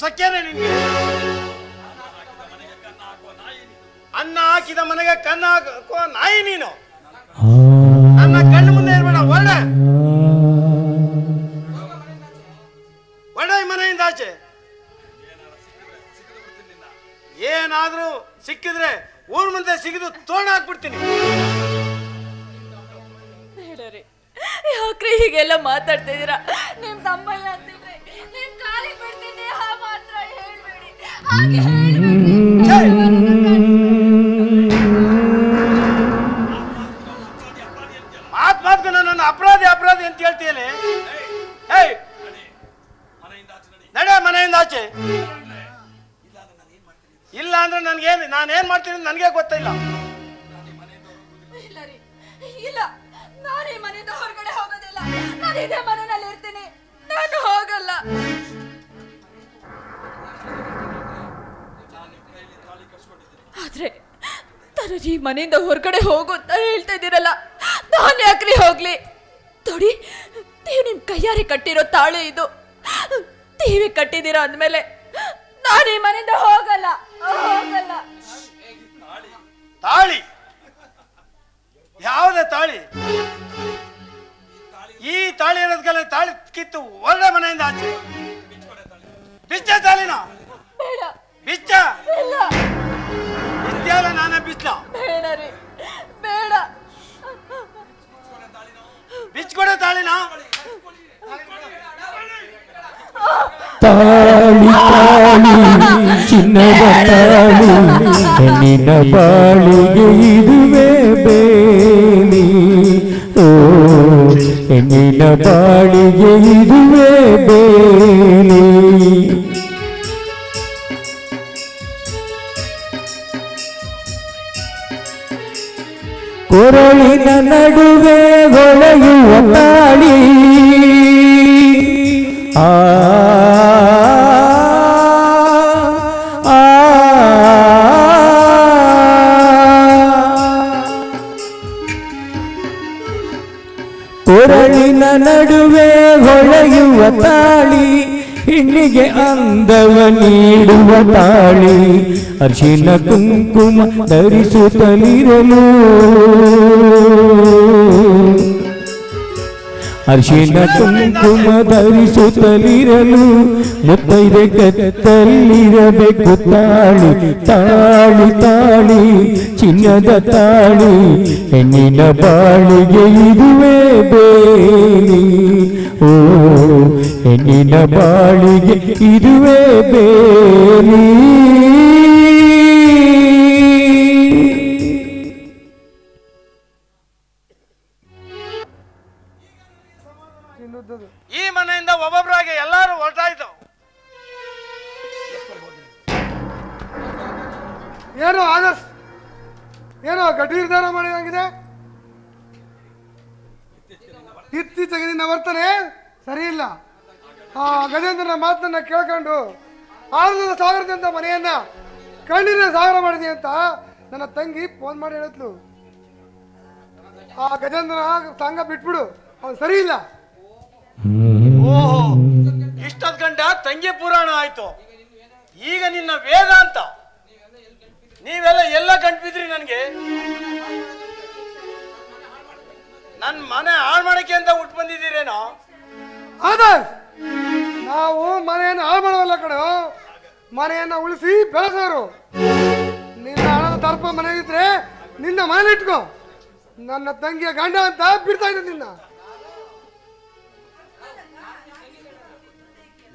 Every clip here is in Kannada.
ಸಖ್ಯನೇ ನಿನ್ಗೆ ಅನ್ನ ಹಾಕಿದ ಮನೆಗೆ ಕನ್ನ ಹಾಕೋ ನಾಯಿ ನೀನು. ನನ್ನ ಕಣ್ಣು ಮುಂದೆ ಇರ್ಬೇಡ ಒಳ್ಳೆ ಒಳ್ಳೆ ಮನೆಯಿಂದ ಆಚೆ. ಏನಾದ್ರೂ ಸಿಕ್ಕಿದ್ರೆ ಊರ್ ಮುಂದೆ ಸಿಗಿದು ತೋಣ ಹಾಕ್ಬಿಡ್ತೀನಿ. ಯಾಕ್ರಿ ಹೀಗೆಲ್ಲ ಮಾತಾಡ್ತಾ ಇದೀರಾ ನಿಮ್ ತಮ್ಮಯ್ಯ ಮಾತ್ ಮಾತ್ಕು ನನ್ನ ಅಪರಾಧಿ ಅಪರಾಧಿ ಅಂತ ಹೇಳ್ತೀನಿ ಏಯ್ ನಡೆ ಮನೆಯಿಂದ ಆಚೆ. ಇಲ್ಲ ಅಂದ್ರೆ ನನ್ಗೇನು, ನಾನೇನ್ ಮಾಡ್ತೀನಿ ನನಗೆ ಗೊತ್ತಿಲ್ಲ. ಇಲ್ಲ ಇಲ್ಲ. ನಾನು ಈ ಮನೆಯಿಂದ ಹೊರಗಡೆ ಹೋಗೋದಿಲ್ಲ. ನಾನು ಮನೆಯಲ್ಲಿ ಇರ್ತೀನಿ ನಾನು ಹೋಗಲ್ಲ. ಈ ಮನೆಯಿಂದ ಹೊರಗಡೆ ಹೋಗು ಅಂತ ಹೇಳ್ತಾ ಇದ್ದೀರಲ್ಲ? ನಾನು ಯಾಕ್ರಿ ಹೋಗ್ಲಿ? ನೋಡಿ, ನೀವು ನಿಮ್ ಕೈಯಾರೆ ಕಟ್ಟಿರೋ ತಾಳೆ ಇದು. ಟಿವಿ ಕಟ್ಟಿದ್ದೀರಾ ಅಂದ್ಮೇಲೆ ನಾನು ಈ ಮನೆಯಿಂದ ಹೋಗಲ್ಲ. ಹೋಗಲ್ಲ. ತಾಳಿ? ಯಾವುದೇ ತಾಳಿ? ಈ ತಾಳಿ ಇರೋದ್ಕಲ್ಲ ತಾಳಿ ಕಿತ್ತು ಒಳ್ಳೆ ಮನೆಯಿಂದ ಆಚೆ. ಬಿಚ್ಚ ತಾಳಿನ? ತಾಳಿ ತಾಳಿ ಚಿನ್ನದ ತಾಳಿ ಹೆಣ್ಣಿನ ಬಾಳಿಗೆ ಇದುವೇ ಬೇಲಿ ಓ ಹೆಣ್ಣಿನ ಬಾಳಿಗೆ ಇದುವೇ ಬೇಲಿ ಕೊರಳಿನ ನಡುವೆ ಹೊಳೆಯುವ ತಾಳಿ ಆ ಆ, ನಡುವೆ ಹೊಳೆಯುವ ತಾಳಿ ಹೆಣ್ಣಿಗೆ ಅಂದವ ನೀಡುವ ತಾಳಿ ಅರ್ಶಿನ ಕುಂಕುಮ ಧರಿಸುತ್ತಲಿರಲು. ಅರ್ಶಿನ ಕುಂಕುಮ ಧರಿಸುತ್ತಲಿರಲು, ಮುತ್ತೈದೆ ಕತ್ತಲ್ಲಿರಬೇಕು ತಾಳಿ ತಾಳಿ ತಾಳಿ, ಚಿನ್ನದ ತಾಳಿ, ಹೆಣ್ಣಿನ ಬಾಳಿಗೆ ಇದುವೇ ಬೇಲಿ. ಓ, ಹೆಣ್ಣಿನ ಬಾಳಿಗೆ ಇದುವೇ ಬೇಲಿ. ನಿನ್ನ ವರ್ತನೆ ಸರಿ ಇಲ್ಲ. ಆ, ಗಜೇಂದ್ರನ ಮಾತನ್ನ ಕೇಳ್ಕೊಂಡು ಆರುನೂರ ಸಾವಿರದಿಂದ ಮನೆಯನ್ನ ಕಣ್ಣಿನ ಸಾಗರ ಮಾಡಿದೆ ಅಂತ ನನ್ನ ತಂಗಿ ಫೋನ್ ಮಾಡಿ ಹೇಳಿದ್ಲು. ಆ ಗಜೇಂದ್ರ ಸಂಘ ಬಿಟ್ಬಿಡು. ಅವ್ನು ಸರಿ ಇಲ್ಲ. ಓಹೋ ಇಷ್ಟದ ಗಂಟ ತಂಗಿ ಪುರಾಣ ಆಯ್ತು. ಈಗ ನಿನ್ನ ವೇದಾಂತ. ನೀವೆಲ್ಲ ಎಲ್ಲ ಕಂಡ್ಬಿದ್ರಿ ನನಗೆ. ನನ್ ಮನೆ ಹಾಳು ಮಾಡಕ್ಕೆ ಅಂತ ಉಟ್ ಬಂದಿದ್ದೀರೇನೋ? ಅದ ನಾವು ಮನೆಯನ್ನು ಹಾಳು ಮಾಡುವಲ್ಲ ಕಡೆ ಮನೆಯನ್ನ ಉಳಿಸಿ ಬೆಳೆಸೋರು. ನಿನ್ನ ಹಣದ ದರ್ಪ ಮನೆಗಿದ್ರೆ ನಿನ್ನ ಮನೇಲಿಟ್ಕೋ ನನ್ನ ತಂಗಿಯ ಗಂಡ ಅಂತ ಬಿಡ್ತಾ ಇದ್ದ ನಿನ್ನ.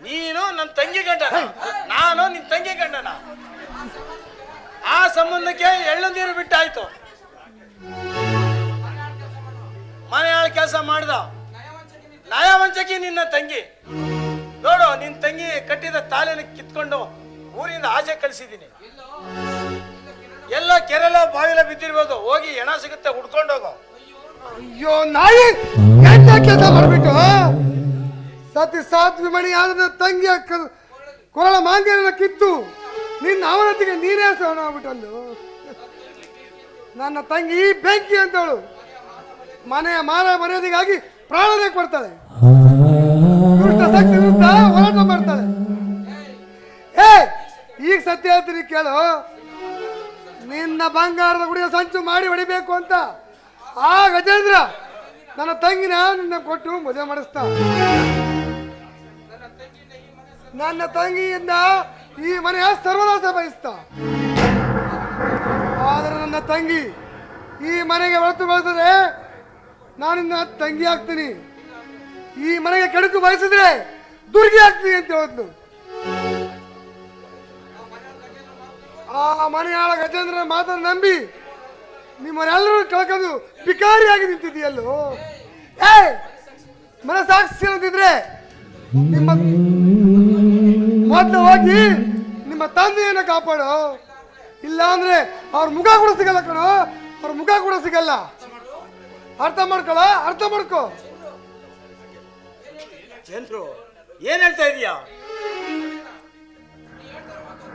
ನೀನು ನನ್ನ ತಂಗಿ ಗಂಡ. ನಾನು ನಿನ್ನ ತಂಗಿ ಗಂಡನ. ಆ ಸಂಬಂಧಕ್ಕೆ ಎಳ್ಳು ನೀರು ಬಿಟ್ಟಾಯ್ತು. ಮನೆ ಕೆಲಸ ಮಾಡ್ದ. ನಯವಂಚಕಿ ನಿನ್ನ ತಂಗಿ. ನೋಡು, ನಿನ್ ತಂಗಿ ಕಟ್ಟಿದ ತಾಲಿನ ಕಿತ್ಕೊಂಡು ಊರಿಂದ ಆಚೆ ಕಳಿಸಿದ್ದೀನಿ ಎಲ್ಲ ಕೆರೆಲ ಬಾವಿಲ ಬಿದ್ದಿರ್ಬೋದು, ಹೋಗಿ ಹೆಣ ಸಿಗುತ್ತೆ ಹುಡ್ಕೊಂಡೋಗು ಅಯ್ಯೋ, ನಾಯಿ! ಎಂತ ಕೆಲಸ ಮಾಡ್ಬಿಟ್ಟು ಸತಿ ಸಾತ್ವಿ ಮಣಿ ಆದ ತಂಗಿ ಕೊರಳ ಮಾಂಗಲ್ಯನ ಕಿತ್ತು. ನಿನ್ನ ಅವನತಿಗೆ ನೀರೇ ಸೋಣ ನನ್ನ ತಂಗಿ ಬೆಂಕಿ ಅಂತವಳು. ಮನೆಯ ಮಾನ ಮರ್ಯಾದೆಗಾಗಿ ಪ್ರಾಣನೇ ಕೊಡ್ತಾಳೆ ಹೋರಾಟ ಮಾಡ್ತಾಳೆ ಏ, ಈಗ ಸತ್ಯ ಹೇಳ್ತೀನಿ ಕೇಳು. ನಿನ್ನ ಬಂಗಾರದ ಗುಡಿಯ ಸಂಚು ಮಾಡಿ ಹೊಡಿಬೇಕು ಅಂತ. ಆ ಗಜೇಂದ್ರ ನನ್ನ ತಂಗಿನ ನಿನ್ನ ಕೊಟ್ಟು ಮದುವೆ ಮಾಡಿಸ್ತಾ. ನನ್ನ ತಂಗಿಯಿಂದ ಈ ಮನೆಯ ಸರ್ವನಾಶ ಬಯಸ್ತಾ. ಆದರೆ ನನ್ನ ತಂಗಿ ಈ ಮನೆಗೆ ಹೊರತು ನಾನಿನ್ನ ತಂಗಿ ಆಗ್ತೀನಿ. ಈ ಮನೆಗೆ ಕೆಡುಕು ಬಯಸಿದ್ರೆ ದುರ್ಗಿ ಆಗ್ತೀನಿ ಅಂತ ಹೇಳಿದ್ಲು. ಆ ಮನೆಯಾಳ ಗಜೇಂದ್ರ ಮಾತನ್ನು ನಂಬಿ ನಿಮ್ಮನ್ನೆಲ್ಲರೂ ಕಳ್ಕೊಂಡು ಭಿಕಾರಿಯಾಗಿ ನಿಂತಿದೆಯಲ್ಲೋ ಏ ಮನ ಸಾಕ್ಷಿ ಅಂತಿದ್ರೆ ನಿಮ್ಮ ಮೊದಲು ಹೋಗಿ ನಿಮ್ಮ ತಂದೆಯನ್ನು ಕಾಪಾಡು. ಇಲ್ಲ ಅಂದ್ರೆ ಅವ್ರ ಮುಖ ಕೂಡ ಸಿಗಲ್ಲ ಕಣೋ. ಅವ್ರ ಮುಖ ಕೂಡ ಸಿಗಲ್ಲ. ಅರ್ಥ ಮಾಡ್ಕೊಳ ಅರ್ಥ ಮಾಡ್ಕೋ. ಚಂದ್ರು ಏನ್ ಹೇಳ್ತಾ ಇದೀಯಾ?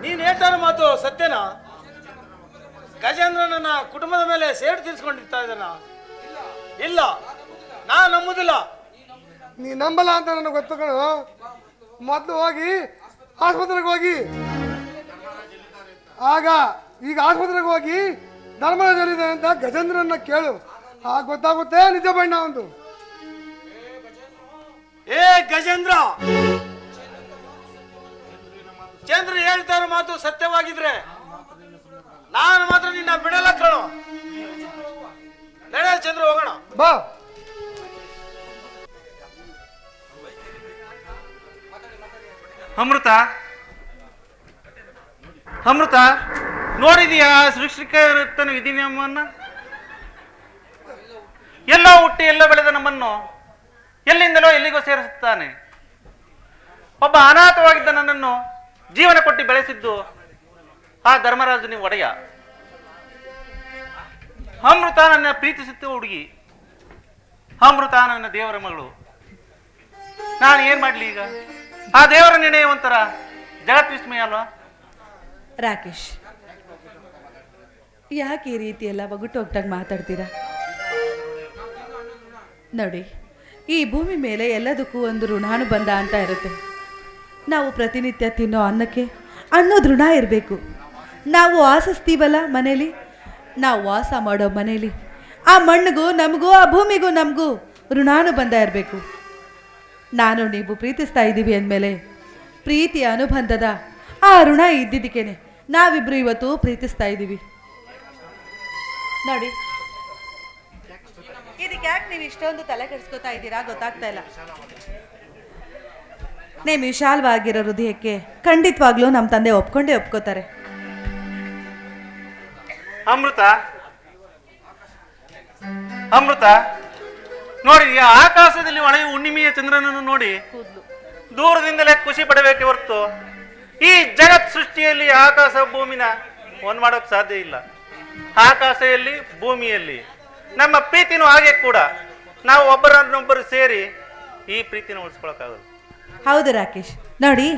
ನೀನ್ ಹೇಳ್ತಾ ಇರೋ ಮಾತು ಸತ್ಯನಾ? ಗಜೇಂದ್ರ ನನ್ನ ಕುಟುಂಬದ ಮೇಲೆ ಸೇಡು ತೀರ್ಸ್ಕೊಂಡಿರ್ತಾ ಇದ್ದಾನ? ಇಲ್ಲ. ನಾ ನಂಬುದಿಲ್ಲ. ನೀ ನಂಬಲ್ಲ ಅಂತ ನನಗೆ ಗೊತ್ತು ಕಣೋ. ಮೊದಲು ಹೋಗಿ ಆಸ್ಪತ್ರೆಗೆ ಹೋಗಿ. ಆಗ ಈಗ ಆಸ್ಪತ್ರೆಗೆ ಹೋಗಿ ಧರ್ಮರಾಜನಿದೆ ಅಂತ ಗಜೇಂದ್ರನ್ನ ಕೇಳು. ಆಗ ಗೊತ್ತಾಗುತ್ತೆ ನಿಜ ಬಣ್ಣ ಒಂದು. ಏ ಗಜೇಂದ್ರ! ಚಂದ್ರ ಹೇಳ್ತಾ ಇರೋ ಮಾತು ಸತ್ಯವಾಗಿದ್ರೆ ನಾನು ಮಾತ್ರ ನಿನ್ನ ಬಿಡಲ್ಲ ಕಣೋ. ನಡೆ ಚಂದ್ರ ಹೋಗೋಣ. ಬಾ. ಅಮೃತ? ಅಮೃತ ನೋಡಿದೀಯಾ ಸೃಷ್ಟಿಕರ್ತನ ಇದ್ದೀನಿ ನಿಯಮವನ್ನ ಎಲ್ಲೋ ಹುಟ್ಟಿ ಎಲ್ಲೋ ಬೆಳೆದ ನಮ್ಮನ್ನು ಎಲ್ಲಿಂದಲೋ ಎಲ್ಲಿಗೋ ಸೇರಿಸುತ್ತಾನೆ. ಒಬ್ಬ ಅನಾಥವಾಗಿದ್ದ ನನ್ನನ್ನು ಜೀವನ ಕೊಟ್ಟು ಬೆಳೆಸಿದ್ದು ಆ ಧರ್ಮರಾಜನಿ ಒಡೆಯ. ಅಮೃತ ನನ್ನ ಪ್ರೀತಿಸುತ್ತ ಹುಡುಗಿ ಅಮೃತ ನನ್ನ ದೇವರ ಮಗಳು. ನಾನು ಏನ್ ಮಾಡ್ಲಿ ಈಗ? ಆ ದೇವರ ನಿರ್ಣಯ ಒಂಥರ ಜಗತ್ ವಿಸ್ಮಯ ಅಲ್ವಾ? ರಾಕೇಶ್, ಯಾಕೆ ಈ ರೀತಿ ಎಲ್ಲ ಒಗ್ಗಟ್ಟೊಗ್ಟಾಗಿ ಮಾತಾಡ್ತೀರಾ? ನೋಡಿ, ಈ ಭೂಮಿ ಮೇಲೆ ಎಲ್ಲದಕ್ಕೂ ಒಂದು ಋಣಾನುಬಂಧ ಅಂತ ಇರುತ್ತೆ. ನಾವು ಪ್ರತಿನಿತ್ಯ ತಿನ್ನೋ ಅನ್ನಕ್ಕೆ ಅನ್ನೋದು ಋಣ ಇರಬೇಕು. ನಾವು ವಾಸಿಸ್ತೀವಲ್ಲ ಮನೇಲಿ? ನಾವು ವಾಸ ಮಾಡೋ ಮನೇಲಿ? ಆ ಮಣ್ಣಿಗೂ ನಮಗೂ, ಆ ಭೂಮಿಗೂ ನಮಗೂ ಋಣಾನುಬಂಧ ಇರಬೇಕು. ನಾನು ನೀವು ಪ್ರೀತಿಸ್ತಾ ಇದ್ದೀವಿ ಅಂದಮೇಲೆ ಪ್ರೀತಿಯ ಅನುಬಂಧದ ಆ ಋಣ ಇದ್ದಿದ್ದಕ್ಕೇನೆ ನಾವಿಬ್ರು ಇವತ್ತು ಪ್ರೀತಿಸ್ತಾ ಇದ್ದೀವಿ. ನೋಡಿ ಇದಕ್ಕೆ ಯಾಕೆ ನೀವು ಇಷ್ಟೊಂದು ತಲೆ ಕೆಡಿಸ್ಕೊತಾ ಇದ್ದೀರಾ? ಗೊತ್ತಾಗ್ತಾ ಇಲ್ಲ. ನೀವು ವಿಶಾಲವಾಗಿರೋ ಹೃದಯಕ್ಕೆ ಖಂಡಿತವಾಗ್ಲೂ ನಮ್ಮ ತಂದೆ ಒಪ್ಕೊಂಡೇ ಒಪ್ಕೋತಾರೆ. ಅಮೃತ? ಅಮೃತ? ನೋಡಿ ಆಕಾಶದಲ್ಲಿ ಒಣಗಿ ಹುಣ್ಣಿಮೆಯ ಚಂದ್ರನನ್ನು ನೋಡಿ ದೂರದಿಂದಲೇ ಖುಷಿ ಪಡಬೇಕೆ ಹೊರತು ಈ ಜಗತ್ ಸೃಷ್ಟಿಯಲ್ಲಿ ಆಕಾಶ ಭೂಮಿನ ಒಂದ್ ಮಾಡೋಕ್ ಸಾಧ್ಯ ಇಲ್ಲ. ಆಕಾಶ ಎಲ್ಲಿ ಭೂಮಿಯಲ್ಲಿ. ನಮ್ಮ ಪ್ರೀತಿನೂ ಹಾಗೆ ಕೂಡ. ನಾವು ಒಬ್ಬರನ್ನೊಬ್ಬರು ಸೇರಿ ಈ ಪ್ರೀತಿನ ಉಳಿಸ್ಕೊಳಕ್ಕಾಗಲ್ಲ. ಹೌದು ರಾಕೇಶ್. ನೋಡಿ,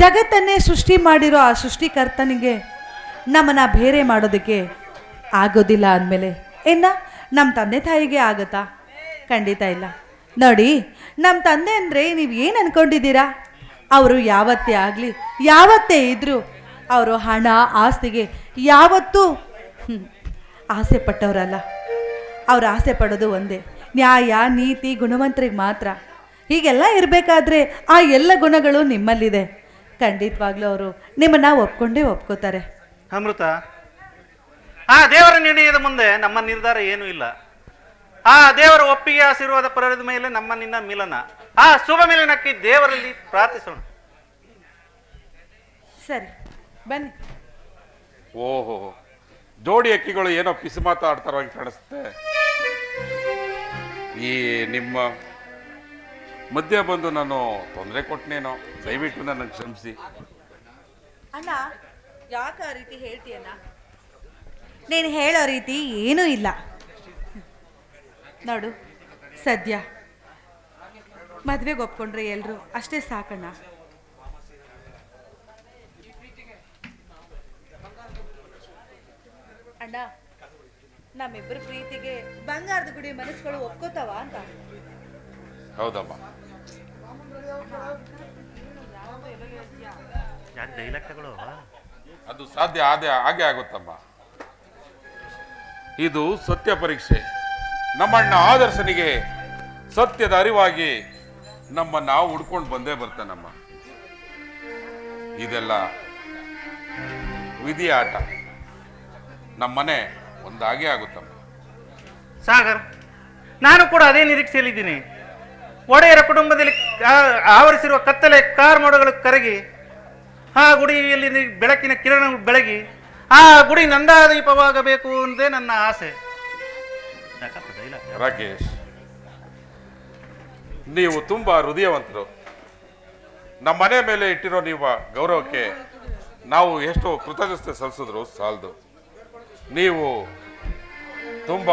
ಜಗತ್ತನ್ನೇ ಸೃಷ್ಟಿ ಮಾಡಿರೋ ಆ ಸೃಷ್ಟಿಕರ್ತನಿಗೆ ನಮ್ಮನ್ನ ಬೇರೆ ಮಾಡೋದಕ್ಕೆ ಆಗೋದಿಲ್ಲ ಅಂದಮೇಲೆ. ಇನ್ನ ನಮ್ಮ ತಂದೆ ತಾಯಿಗೆ ಆಗತ್ತಾ? ಖಂಡಿತ ಇಲ್ಲ. ನೋಡಿ, ನಮ್ಮ ತಂದೆ ಅಂದರೆ ನೀವು ಏನು ಅನ್ಕೊಂಡಿದ್ದೀರಾ? ಅವರು ಯಾವತ್ತೇ ಆಗಲಿ, ಯಾವತ್ತೇ ಇದ್ದರೂ ಅವರು ಹಣ, ಆಸ್ತಿಗೆ ಯಾವತ್ತೂ ಆಸೆ ಪಟ್ಟವರಲ್ಲ. ಅವ್ರು ಆಸೆ ಪಡೋದು ಒಂದೇ. ನ್ಯಾಯ ನೀತಿ ಗುಣವಂತರಿಗೆ ಮಾತ್ರ. ಹೀಗೆಲ್ಲ ಇರಬೇಕಾದ್ರೆ ಆ ಎಲ್ಲ ಗುಣಗಳು ನಿಮ್ಮಲ್ಲಿದೆ. ಖಂಡಿತವಾಗ್ಲೂ ಅವರು ನಿಮ್ಮನ್ನ ಒಪ್ಕೊಂಡೇ ಒಪ್ಕೋತಾರೆ. ಅಮೃತ ಆ ದೇವರ ನಿರ್ಣಯದ ಮುಂದೆ ನಮ್ಮ ನಿರ್ಧಾರ ಏನೂ ಇಲ್ಲ. ಆ ದೇವರ ಒಪ್ಪಿಗೆ ಆಶೀರ್ವಾದ ಪರದ ಮೇಲೆ ನಮ್ಮ ನಿನ್ನ ಮಿಲನ ಆ ಶುಭ ಮಿಲನಕ್ಕೆ ದೇವರಲ್ಲಿ ಪ್ರಾರ್ಥಿಸೋಣ. ಸರಿ ಬನ್ನಿ. ಓಹೋ ಜೋಡಿ ಅಕ್ಕಿಗಳು ಏನೋ ಪಿಸು ಮಾತಾಡ್ತಾರೋ ಹಾಗೆ ಕಾಣಿಸುತ್ತೆ. ಈ ನಿಮ್ಮ ಮಧ್ಯ ಬಂದು ನಾನು ತೊಂದರೆ ಕೊಟ್ಟನೇನೋ ದಯವಿಟ್ಟು ನನಗೆ ಕ್ಷಮಿಸಿ. ಅಣ್ಣ, ಯಾಕೆ ಆ ರೀತಿ ಹೇಳ್ತೀಯಣ್ಣ ನೀನು ಹೇಳೋ ರೀತಿ ಏನೂ ಇಲ್ಲ. ನೋಡು, ಸದ್ಯ ಮದುವೆಗೆ ಒಪ್ಕೊಂಡ್ರೆ ಎಲ್ಲರೂ ಅಷ್ಟೇ ಸಾಕಣ್ಣ. ಅಣ್ಣ ನಮ್ಮಿಬ್ಬರ ಪ್ರೀತಿಗೆ ಬಂಗಾರದ ಗುಡಿ ಮನಸ್ಸುಗಳು ಒಪ್ಕೋತಾವ ಅಂತ. ಹೌದಮ್ಮ. ಯಾಕೆ ಡೈಲಾಗ್ ತಗೊಳ್ಳೋ ಅದು ಸಾಧ್ಯ ಆದೇ ಹಾಗೆ ಆಗುತ್ತಮ್ಮ. ಇದು ಸತ್ಯ ಪರೀಕ್ಷೆ. ನಮ್ಮಣ್ಣ ಆದರ್ಶನಿಗೆ ಸತ್ಯದ ಅರಿವಾಗಿ ನಮ್ಮನ್ನ ಹುಡ್ಕೊಂಡು ಬಂದೇ ಬರ್ತಾನಮ್ಮ. ಇದೆಲ್ಲ ವಿಧಿ ಆಟ ನಮ್ಮನೆ ಒಂದಾಗೆ ಆಗುತ್ತಮ್ಮ. ಸಾಗರ್ ನಾನು ಕೂಡ ಅದೇ ನಿರೀಕ್ಷೆಯಲ್ಲಿದ್ದೀನಿ. ಒಡೆಯರ ಕುಟುಂಬದಲ್ಲಿ ಆವರಿಸಿರುವ ಕತ್ತಲೆ ಕಾರ್ ಮೋಡಗಳು ಕರಗಿ ಆ ಗುಡಿಯಲ್ಲಿ ಬೆಳಕಿನ ಕಿರಣ ಬೆಳಗಿ ಆ ಗುಡಿ ನಂದಾದೀಪವಾಗಬೇಕು ಎಂದೇ ನನ್ನ ಆಸೆ. ರಾಕೇಶ್ ನೀವು ತುಂಬಾ ಹೃದಯವಂತರು. ನಮ್ಮ ಮನೆ ಮೇಲೆ ಇಟ್ಟಿರೋ ನೀವು ಗೌರವಕ್ಕೆ ನಾವು ಎಷ್ಟು ಕೃತಜ್ಞತೆ ಸಲ್ಲಿಸಿದ್ರು ಸಾಲದು. ನೀವು ತುಂಬ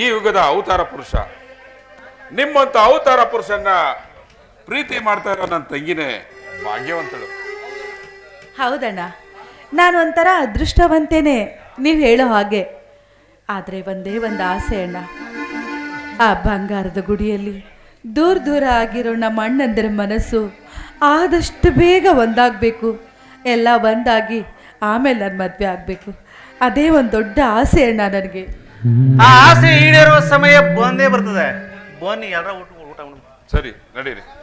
ಈ ಯುಗದ ಅವತಾರ ಪುರುಷ. ನಿಮ್ಮಂತ ಅವತಾರ ಪುರುಷನ್ನ ಪ್ರೀತಿ ಮಾಡ್ತಾ ಇರೋ ನನ್ನ ತಂಗಿನೇ ಭಾಗ್ಯವಂತಳು. ಹೌದಣ್ಣ, ನಾನು ಒಂಥರ ಅದೃಷ್ಟವಂತೇನೆ ನೀವು ಹೇಳೋ ಹಾಗೆ. ಆದರೆ ಒಂದೇ ಒಂದು ಆಸೆ ಅಣ್ಣ. ಆ ಬಂಗಾರದ ಗುಡಿಯಲ್ಲಿ ದೂರ ದೂರ ಆಗಿರೋ ನಮ್ಮ ಅಣ್ಣಂದಿರ ಮನಸ್ಸು ಆದಷ್ಟು ಬೇಗ ಒಂದಾಗಬೇಕು. ಎಲ್ಲ ಒಂದಾಗಿ ಆಮೇಲೆ ನಾನು ಮದುವೆ ಆಗಬೇಕು. ಅದೇ ಒಂದು ದೊಡ್ಡ ಆಸೆ ಅಣ್ಣ ನನಗೆ. ಆ ಆಸೆ ಈಡೇರುವ ಸಮಯ ಬಂದೇ ಬರ್ತದೆ. ಬನ್ನಿ ಎಲ್ಲರ ಊಟ ಊಟ. ಸರಿ ನಡೀರಿ.